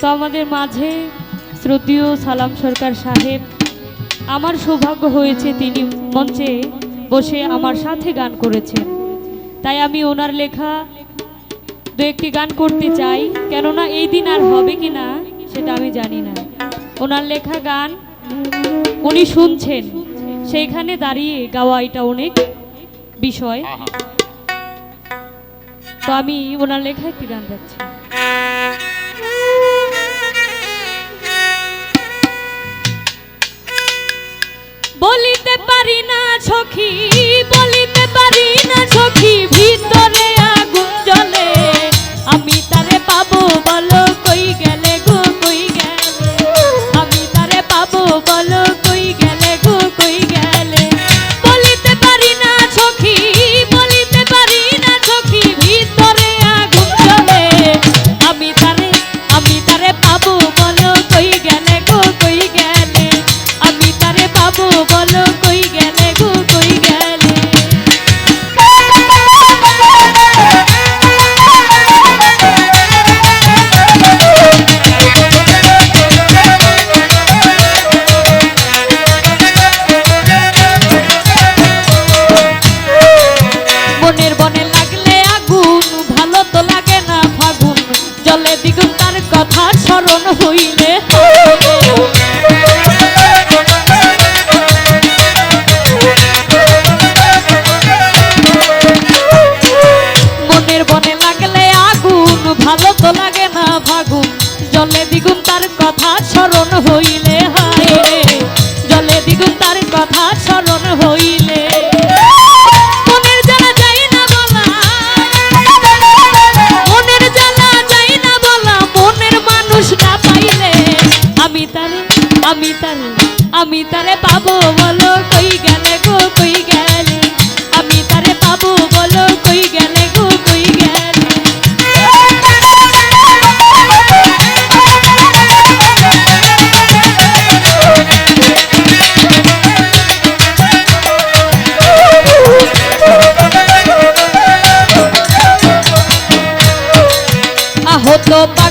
তো আমাদের মাঝে শ্রদ্ধীয় সালাম সরকার সাহেব। আমার সৌভাগ্য হয়েছে তিনি মঞ্চে বসে আমার সাথে গান করেছেন। তাই আমি ওনার লেখা দু একটি গান করতে চাই কেননা এই দিন আর হবে কি না সেটা আমি জানি না। ওনার লেখা গান উনি শুনছেন সেইখানে দাঁড়িয়ে গাওয়া এটা অনেক বিষয়। তো আমি ওনার লেখা একটি গান গাচ্ছি। ফাগুন জলে দ্বিগুণ তার কথা স্মরণ হইলে জলে দ্বিগুণ তার কথা স্মরণ হইলে। আমি তারে আমি তারে পাবো বলো, কই গেলে গো, কই গেলে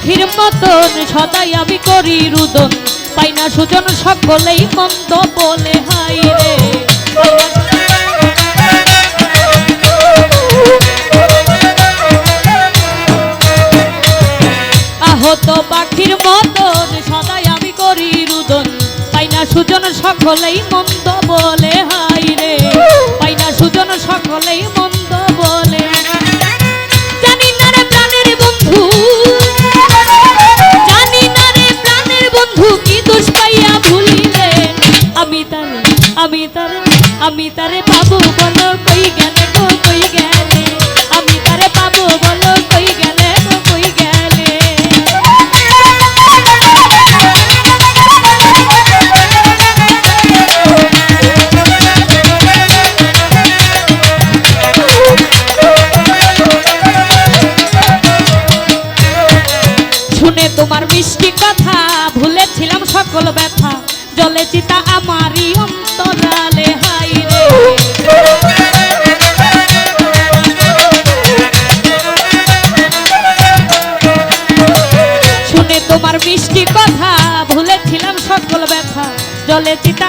পাখির মতন সদাই আমি করি রুদন। পাই না সুজন সকলেই মন্দ বলে হাই রে। আহত পাখির মতন সদাই আমি করি রুদন। পাই না সুজন সকলেই মন্দ বলে হাই রে। পাই না সুজন সকলেই মন্দ আমি তারে আমি তারে পাবো বলো, কই গেলে গো, কই গেলে? আমি তারে পাবো বলো, কই গেলে গো, কই গেলে? শুনে তোমার মিষ্টি কথা, ভুলেছিলাম সকল ব্যথা। জলে চিতা আমারই অন্তরালে জলে চিতা